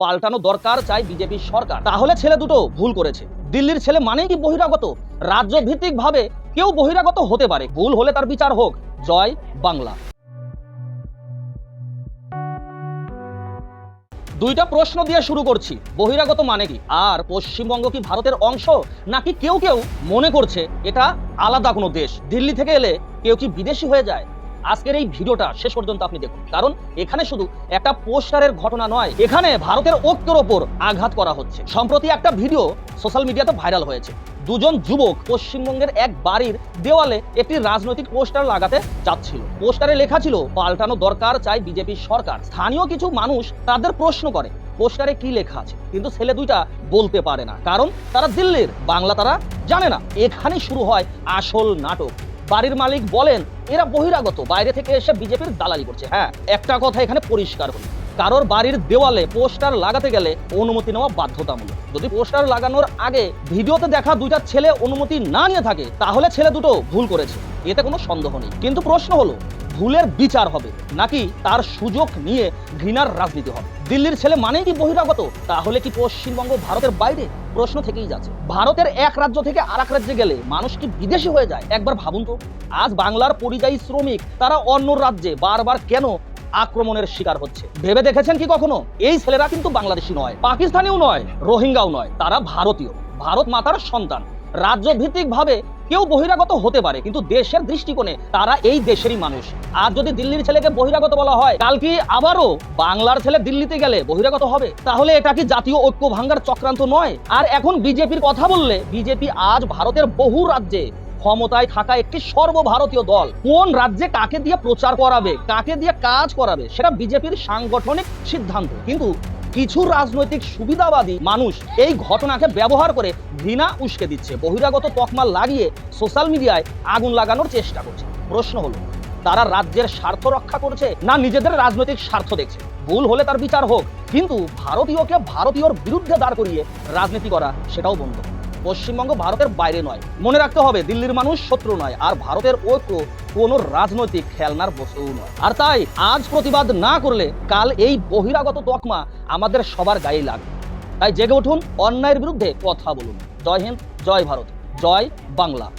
পাল্টানো দরকার চাই বিজেপির সরকার। তাহলে ছেলে দুটো ভুল করেছে। দিল্লির ছেলে মানেই কি বহিরাগত? রাজ্য ভিত্তিক ভাবে কেউ বহিরাগত হতে পারে। ভুল হলে তার বিচার হোক। জয় বাংলা। দুইটা প্রশ্ন দিয়ে শুরু করছি। বহিরাগত মানে কি? আর পশ্চিমবঙ্গ কি ভারতের অংশ? নাকি কেউ কেউ মনে করছে এটা আলাদা কোনো দেশ? দিল্লি থেকে এলে কেউ কি বিদেশি হয়ে যায়? আজকের এই ভিডিওটা শেষ পর্যন্ত আপনি দেখুন। কারণ এখানে শুধু একটা পোস্টারের ঘটনা নয়, এখানে ভারতের ঐক্যের ওপর আঘাত করা হচ্ছে। সম্প্রতি একটা ভিডিও সোশ্যাল মিডিয়াতে ভাইরাল হয়েছে। দুজন যুবক পশ্চিমবঙ্গের এক বাড়ির দেওয়ালে একটি রাজনৈতিক পোস্টার লাগাতে যাচ্ছিল। পোস্টারে লেখা ছিল, পাল্টানো দরকার চাই বিজেপির সরকার। স্থানীয় কিছু মানুষ তাদের প্রশ্ন করে, পোস্টারে কি লেখা আছে? কিন্তু ছেলে দুইটা বলতে পারে না। কারণ তারা দিল্লির, বাংলা তারা জানে না। এখানে শুরু হয় আসল নাটক। বাড়ির মালিক বলেন, এরা বহিরাগত, বাইরে থেকে এসে বিজেপির দালালি করছে। হ্যাঁ একটা কথা এখানে পরিষ্কার হলো। কারোর বাড়ির দেওয়ালে পোস্টার লাগাতে গেলে অনুমতি নেওয়া বাধ্যতামূলক। যদি পোস্টার লাগানোর আগে ভিডিওতে দেখা দুইটা ছেলে অনুমতি না নিয়ে থাকে, তাহলে ছেলে দুটো ভুল করেছে। এতে কোনো সন্দেহ নেই। কিন্তু প্রশ্ন হলো, ভুলের বিচার হবে, নাকি তার সুযোগ নিয়ে ঘৃণার রাজনীতি হবে? দিল্লির ছেলে মানেই কি বহিরাগত? তাহলে কি পশ্চিমবঙ্গ ভারতের বাইরে? প্রশ্ন থেকেই যাচ্ছে। ভারতের এক রাজ্য থেকে আর এক রাজ্যে গেলে মানুষ কি বিদেশি হয়ে যায়? একবার ভাবুন তো। আজ বাংলার পরিযায়ী শ্রমিক তারা অন্য রাজ্যে বারবার কেন আক্রমণের শিকার হচ্ছে? ভেবে দেখেছেন কি কখনো? এই ছেলেরা কিন্তু বাংলাদেশি নয়, পাকিস্তানিও নয়, রোহিঙ্গাও নয়, তারা ভারতীয়। ভারত মাতার সন্তান। রাজ্য ভিত্তিক ভাবে কেউ বহিরাগত হতে পারে, কিন্তু দেশের দৃষ্টিকোণে তারা এই দেশেরই মানুষ। আর যদি দিল্লির ছেলেকে বহিরাগত বলা হয়, কাল কি আবারও বাংলার ছেলে দিল্লিতে গেলে বহিরাগত হবে? তাহলে এটা কি জাতীয় ঐক্য ভাঙ্গার চক্রান্ত নয়? আর এখন বিজেপির কথা বললে, বিজেপি আজ ভারতের বহু রাজ্যে ক্ষমতায় থাকা একটি সর্বভারতীয় দল। কোন রাজ্যে কাকে দিয়ে প্রচার করাবে, কাকে দিয়ে কাজ করাবে, সেটা বিজেপির সাংগঠনিক সিদ্ধান্ত। কিন্তু কিছু রাজনৈতিক সুবিধাবাদী মানুষ এই ঘটনাকে ব্যবহার করে ঘৃণা উস্কে দিচ্ছে। বহিরাগত তকমা লাগিয়ে সোশ্যাল মিডিয়ায় আগুন লাগানোর চেষ্টা করছে। প্রশ্ন হলো, তারা রাজ্যের স্বার্থ রক্ষা করছে না নিজেদের রাজনৈতিক স্বার্থ দেখছে? ভুল হলে তার বিচার হোক, কিন্তু ভারতীয়কে ভারতীয়র বিরুদ্ধে দাঁড় করিয়ে রাজনীতি করা সেটাও বন্ধ। পশ্চিমবঙ্গ ভারতের বাইরে নয়। মনে রাখতে হবে, দিল্লির মানুষ শত্রু নয় আর ভারতের ঐক্য কোনো রাজনৈতিক খেলনার বস্তুও নয়। আর তাই আজ প্রতিবাদ না করলে কাল এই বহিরাগত তকমা আমাদের সবার গায়ে লাগবে। তাই জেগে উঠুন, অন্যায়ের বিরুদ্ধে কথা বলুন। জয় হিন্দ, জয় ভারত, জয় বাংলা।